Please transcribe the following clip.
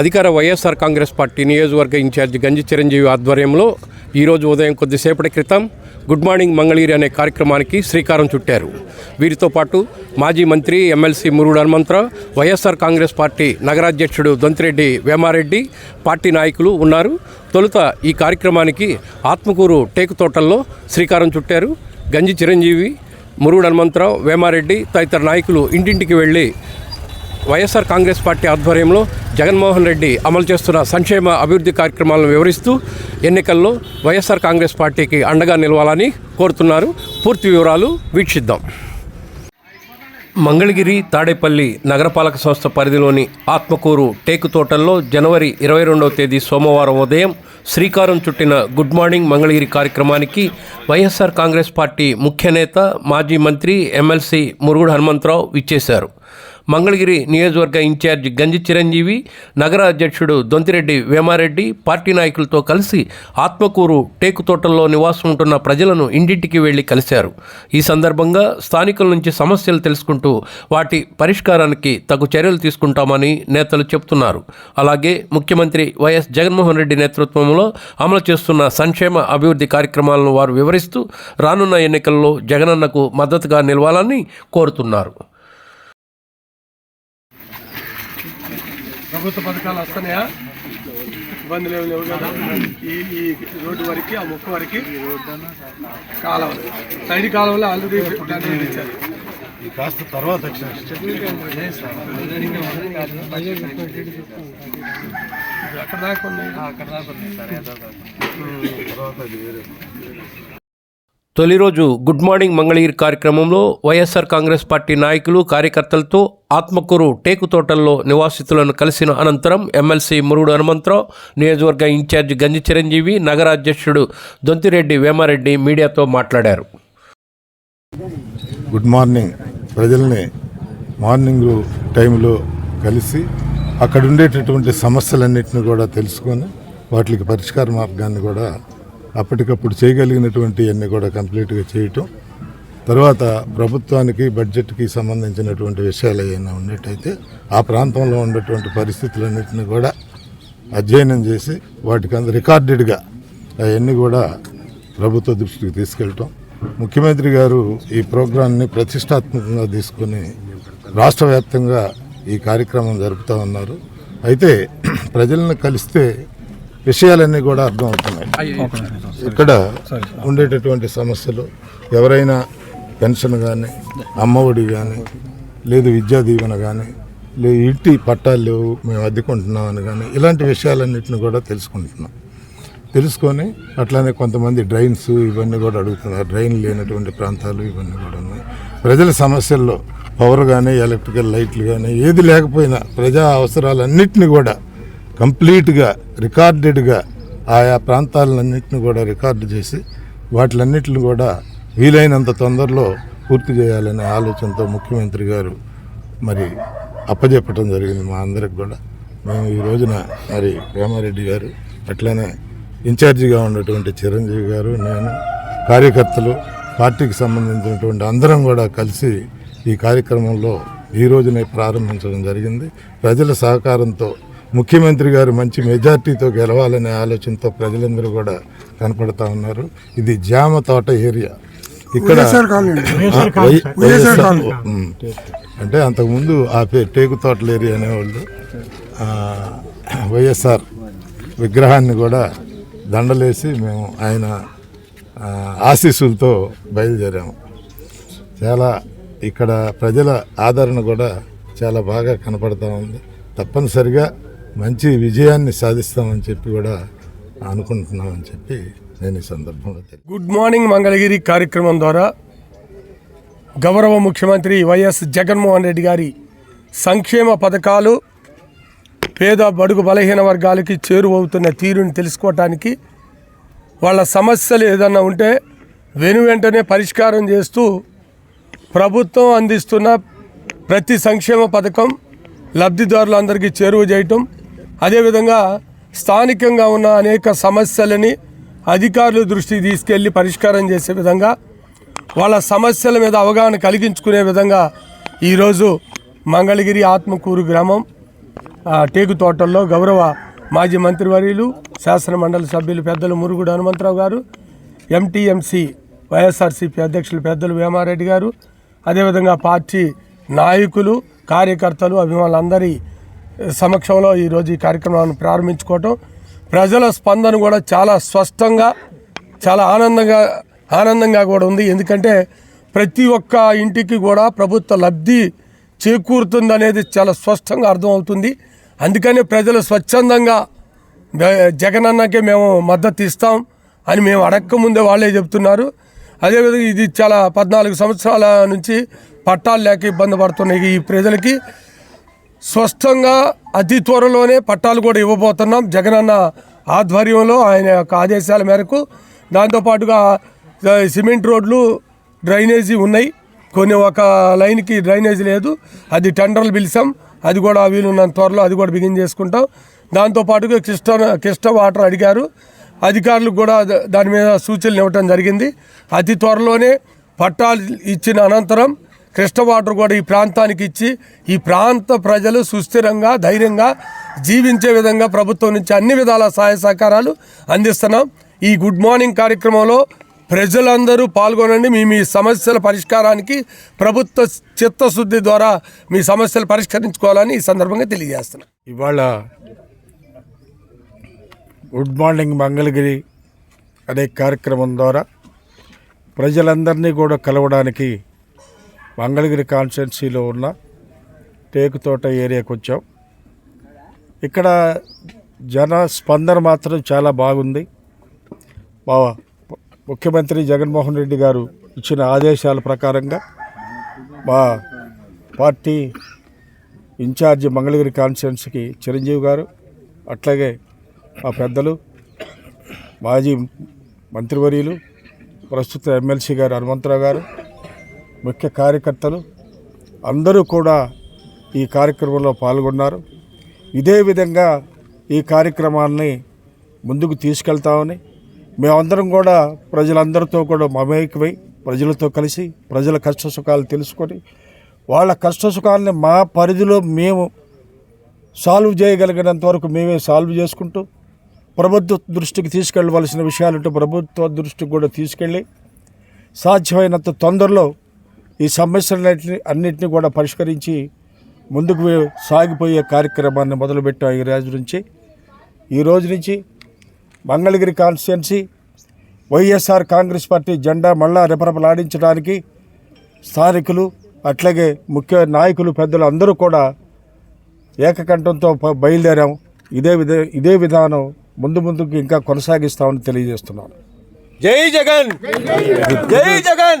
అధికార వైఎస్ఆర్ కాంగ్రెస్ పార్టీ నియోజకవర్గ ఇన్ఛార్జి గంజి చిరంజీవి ఆధ్వర్యంలో ఈరోజు ఉదయం కొద్దిసేపటి క్రితం గుడ్ మార్నింగ్ మంగళగిరి అనే కార్యక్రమానికి శ్రీకారం చుట్టారు. వీరితో పాటు మాజీ మంత్రి ఎమ్మెల్సీ మురుడు హనుమంతరావు వైఎస్ఆర్ కాంగ్రెస్ పార్టీ నగరాధ్యక్షుడు దొంతిరెడ్డి వేమారెడ్డి పార్టీ నాయకులు ఉన్నారు. తొలుత ఈ కార్యక్రమానికి ఆత్మకూరు టేకు తోటల్లో శ్రీకారం చుట్టారు. గంజి చిరంజీవి మురుడు హనుమంతరావు వేమారెడ్డి తదితర నాయకులు ఇంటింటికి వెళ్ళి వైఎస్ఆర్ కాంగ్రెస్ పార్టీ ఆధ్వర్యంలో జగన్మోహన్ రెడ్డి అమలు చేస్తున్న సంక్షేమ అభివృద్ధి కార్యక్రమాలను వివరిస్తూ ఎన్నికల్లో వైఎస్ఆర్ కాంగ్రెస్ పార్టీకి అండగా నిలవాలని కోరుతున్నారు. పూర్తి వివరాలు వీక్షిద్దాం. మంగళగిరి తాడేపల్లి నగరపాలక సంస్థ పరిధిలోని ఆత్మకూరు టేకు తోటల్లో జనవరి ఇరవై రెండవ తేదీ సోమవారం ఉదయం శ్రీకారం చుట్టిన గుడ్ మార్నింగ్ మంగళగిరి కార్యక్రమానికి వైఎస్ఆర్ కాంగ్రెస్ పార్టీ ముఖ్య నేత మాజీ మంత్రి ఎమ్మెల్సీ మురుగుడు హనుమంతరావు విచ్చేశారు. మంగళగిరి నియోజకవర్గ ఇన్ఛార్జి గంజి చిరంజీవి నగర అధ్యక్షుడు దొంతిరెడ్డి వేమారెడ్డి పార్టీ నాయకులతో కలిసి ఆత్మకూరు టేకు తోటల్లో నివాసం ఉంటున్న ప్రజలను ఇంటింటికి వెళ్ళి కలిశారు. ఈ సందర్భంగా స్థానికుల నుంచి సమస్యలు తెలుసుకుంటూ వాటి పరిష్కారానికి తగు చర్యలు తీసుకుంటామని నేతలు చెబుతున్నారు అలాగే ముఖ్యమంత్రి వైఎస్ జగన్మోహన్ రెడ్డి నేతృత్వంలో అమలు చేస్తున్న సంక్షేమ అభివృద్ధి కార్యక్రమాలను వారు వివరిస్తూ రానున్న ఎన్నికల్లో జగనన్నకు మద్దతుగా నిలవాలని కోరుతున్నారు. ప్రభుత్వ పథకాలు వస్తున్నాయా? ఇబ్బందులు ఏమి లేవు కదా. ఈ ఈ రోడ్డు వరకు ఆ ముక్క వరకు కాలువలు సైడ్ కాలువలు ఆల్రెడీ ఇచ్చారు కాస్త తర్వాత అక్కడ దాకా ఉన్నాయి. తొలి రోజు గుడ్ మార్నింగ్ మంగళగిరి కార్యక్రమంలో వైఎస్ఆర్ కాంగ్రెస్ పార్టీ నాయకులు కార్యకర్తలతో ఆత్మకూరు టేకు తోటల్లో నివాసితులను కలిసిన అనంతరం ఎమ్మెల్సీ మురుగుడు హనుమంతరావు నియోజకవర్గ ఇన్ఛార్జి గంజి చిరంజీవి నగర అధ్యక్షుడు దొంతిరెడ్డి వేమారెడ్డి మీడియాతో మాట్లాడారు. గుడ్ మార్నింగ్ ప్రజల్ని మార్నింగ్ టైంలో కలిసి అక్కడ ఉండేటటువంటి సమస్యలన్నింటినీ కూడా తెలుసుకొని వాటికి పరిష్కార మార్గాన్ని కూడా అప్పటికప్పుడు చేయగలిగినటువంటి అన్ని కూడా కంప్లీట్గా చేయటం. తర్వాత ప్రభుత్వానికి బడ్జెట్కి సంబంధించినటువంటి విషయాలు ఏమైనా ఉన్నట్టయితే ఆ ప్రాంతంలో ఉన్నటువంటి పరిస్థితులన్నింటినీ కూడా అధ్యయనం చేసి వాటికి అంత రికార్డెడ్గా అవన్నీ కూడా ప్రభుత్వ దృష్టికి తీసుకెళ్ళటం. ముఖ్యమంత్రి గారు ఈ ప్రోగ్రాన్ని ప్రతిష్టాత్మకంగా తీసుకొని రాష్ట్ర వ్యాప్తంగా ఈ కార్యక్రమం జరుపుతూ ఉన్నారు. అయితే ప్రజలను కలిస్తే విషయాలన్నీ కూడా అర్థమవుతున్నాయి. ఇక్కడ ఉండేటటువంటి సమస్యలు ఎవరైనా పెన్షన్ కానీ అమ్మఒడి కానీ లేదు విద్యా దీవెన కానీ లేదు ఇంటి పట్టాలు లేవు మేము అద్దెకుంటున్నామని కానీ ఇలాంటి విషయాలన్నింటిని కూడా తెలుసుకుంటున్నాం. తెలుసుకొని అట్లానే కొంతమంది డ్రైన్స్ ఇవన్నీ కూడా అడుగుతున్నారు. డ్రైన్ లేనటువంటి ప్రాంతాలు ఇవన్నీ కూడా ఉన్నాయి. ప్రజల సమస్యల్లో పవర్ కానీ ఎలక్ట్రికల్ లైట్లు కానీ ఏది లేకపోయినా ప్రజా అవసరాలన్నింటినీ కూడా కంప్లీట్గా రికార్డెడ్గా ఆయా ప్రాంతాలన్నింటిని కూడా రికార్డు చేసి వాటిలన్నింటిని కూడా వీలైనంత తొందరలో పూర్తి చేయాలనే ఆలోచనతో ముఖ్యమంత్రి గారు మరి అప్పజెప్పటం జరిగింది మా అందరికి కూడా. మేము ఈ రోజున మరి రామారెడ్డి గారు అట్లనే ఇన్ఛార్జిగా ఉన్నటువంటి చిరంజీవి గారు నేను కార్యకర్తలు పార్టీకి సంబంధించినటువంటి అందరం కూడా కలిసి ఈ కార్యక్రమంలో ఈ రోజునే ప్రారంభించడం జరిగింది. ప్రజల సహకారంతో ముఖ్యమంత్రి గారు మంచి మెజార్టీతో గెలవాలనే ఆలోచనతో ప్రజలందరూ కూడా కనపడతా ఉన్నారు. ఇది జామ తోట ఏరియా. ఇక్కడ. అంటే అంతకుముందు ఆ పేరు టేకు తోటల ఏరియా అనేవాళ్ళు. ఆ, వైఎస్ఆర్ విగ్రహాన్ని కూడా దండలేసి మేము ఆయన ఆశీస్సులతో బయలుదేరాము. చాలా ఇక్కడ ప్రజల ఆదరణ కూడా చాలా బాగా కనపడతా ఉంది. తప్పనిసరిగా మంచి విజయాన్ని సాధిస్తామని చెప్పి కూడా అనుకుంటున్నామని చెప్పి నేను ఈ సందర్భంలో గుడ్ మార్నింగ్ మంగళగిరి కార్యక్రమం ద్వారా గౌరవ ముఖ్యమంత్రి వైఎస్ జగన్మోహన్ రెడ్డి గారి సంక్షేమ పథకాలు పేద బడుగు బలహీన వర్గాలకి చేరువవుతున్న తీరుని తెలుసుకోవటానికి వాళ్ళ సమస్యలు ఏదన్నా ఉంటే వెను వెంటనే పరిష్కారం చేస్తూ ప్రభుత్వం అందిస్తున్న ప్రతి సంక్షేమ పథకం లబ్ధిదారులందరికీ చేరువ చేయటం అదేవిధంగా స్థానికంగా ఉన్న అనేక సమస్యలని అధికారుల దృష్టికి తీసుకెళ్ళి పరిష్కారం చేసే విధంగా వాళ్ళ సమస్యల మీద అవగాహన కలిగించుకునే విధంగా ఈరోజు మంగళగిరి ఆత్మకూరు గ్రామం టేకు తోటల్లో గౌరవ మాజీ మంత్రివర్యులు శాసనమండలి సభ్యులు పెద్దలు మురుగుడు హనుమంతరావు గారు ఎంటీఎంసీ వైఎస్ఆర్సీపీ అధ్యక్షులు పెద్దలు వేమారెడ్డి గారు అదేవిధంగా పార్టీ నాయకులు కార్యకర్తలు అభిమానులందరి సమక్షంలో ఈరోజు ఈ కార్యక్రమాన్ని ప్రారంభించుకోవటం. ప్రజల స్పందన కూడా చాలా స్పష్టంగా చాలా ఆనందంగా ఆనందంగా కూడా ఉంది. ఎందుకంటే ప్రతి ఒక్క ఇంటికి కూడా ప్రభుత్వ లబ్ధి చేకూరుతుంది అనేది చాలా స్పష్టంగా అర్థమవుతుంది. అందుకనే ప్రజలు స్వచ్ఛందంగా జగన్ జగనన్నకే మేము మద్దతు ఇస్తాం అని మేము అడక్క ముందే వాళ్ళే చెప్తున్నారు. అదేవిధంగా ఇది చాలా పద్నాలుగు సంవత్సరాల నుంచి పట్టాలు లేక ఇబ్బంది పడుతున్నాయి ఈ ప్రజలకి. స్పష్టంగా అతి త్వరలోనే పట్టాలు కూడా ఇవ్వబోతున్నాం. జగనన్న ఆధ్వర్యంలో ఆయన యొక్క ఆదేశాల మేరకు దాంతోపాటుగా సిమెంట్ రోడ్లు డ్రైనేజీ ఉన్నాయి. కొన్ని ఒక లైన్కి డ్రైనేజీ లేదు. అది టెండర్లు పిలిచాం. అది కూడా వీలున్నంత త్వరలో అది కూడా బిగిన్ చేసుకుంటాం. దాంతోపాటుగా కిష్ట కిష్ట వాటర్ అడిగారు. అధికారులకు కూడా దాని మీద సూచనలు ఇవ్వటం జరిగింది. అతి త్వరలోనే పట్టాలు ఇచ్చిన అనంతరం కృష్ణ వాటర్ కూడా ఈ ప్రాంతానికి ఇచ్చి ఈ ప్రాంత ప్రజలు సుస్థిరంగా ధైర్యంగా జీవించే విధంగా ప్రభుత్వం నుంచి అన్ని విధాల సహాయ సహకారాలు అందిస్తున్నాం. ఈ గుడ్ మార్నింగ్ కార్యక్రమంలో ప్రజలందరూ పాల్గొనండి. మీ మీ సమస్యల పరిష్కారానికి ప్రభుత్వ చిత్తశుద్ధి ద్వారా మీ సమస్యలు పరిష్కరించుకోవాలని ఈ సందర్భంగా తెలియజేస్తున్నాం. ఇవాళ గుడ్ మార్నింగ్ మంగళగిరి అనే కార్యక్రమం ద్వారా ప్రజలందరినీ కూడా కలవడానికి మంగళగిరి కాన్స్టిట్యున్సీలో ఉన్న టేకుతోట ఏరియాకి వచ్చాం. ఇక్కడ జన స్పందన మాత్రం చాలా బాగుంది. మా ముఖ్యమంత్రి జగన్మోహన్ రెడ్డి గారు ఇచ్చిన ఆదేశాల ప్రకారంగా మా పార్టీ ఇన్ఛార్జి మంగళగిరి కాన్స్టిట్యున్సీకి చిరంజీవి గారు అట్లాగే మా పెద్దలు మాజీ మంత్రివర్యులు ప్రస్తుత ఎమ్మెల్సీ గారు హనుమంతరావు గారు ముఖ్య కార్యకర్తలు అందరూ కూడా ఈ కార్యక్రమంలో పాల్గొన్నారు. ఇదే విధంగా ఈ కార్యక్రమాన్ని ముందుకు తీసుకెళ్తామని మేమందరం కూడా ప్రజలందరితో కూడా మమేకమై ప్రజలతో కలిసి ప్రజల కష్ట సుఖాలు తెలుసుకొని వాళ్ళ కష్ట సుఖాలని మా పరిధిలో మేము సాల్వ్ చేయగలిగినంత వరకు మేమే సాల్వ్ చేసుకుంటూ ప్రభుత్వ దృష్టికి తీసుకెళ్ళవలసిన విషయాలుంటే ప్రభుత్వ దృష్టికి కూడా తీసుకెళ్ళి సాధ్యమైనంత తొందరలో ఈ సమస్యలన్నింటినీ అన్నింటినీ కూడా పరిష్కరించి ముందుకు సాగిపోయే కార్యక్రమాన్ని మొదలుపెట్టాం ఈ రోజు నుంచి. ఈ రోజు నుంచి మంగళగిరి కాన్స్టిట్యున్సీ వైఎస్ఆర్ కాంగ్రెస్ పార్టీ జెండా మళ్ళా రెపరెపలాడించడానికి స్థానికులు అట్లాగే ముఖ్య నాయకులు పెద్దలు అందరూ కూడా ఏకకంఠంతో బయలుదేరాం. ఇదే విధ ఇదే విధానం ముందు ముందుకు ఇంకా కొనసాగిస్తామని తెలియజేస్తున్నాను జై జగన్! జై జగన్!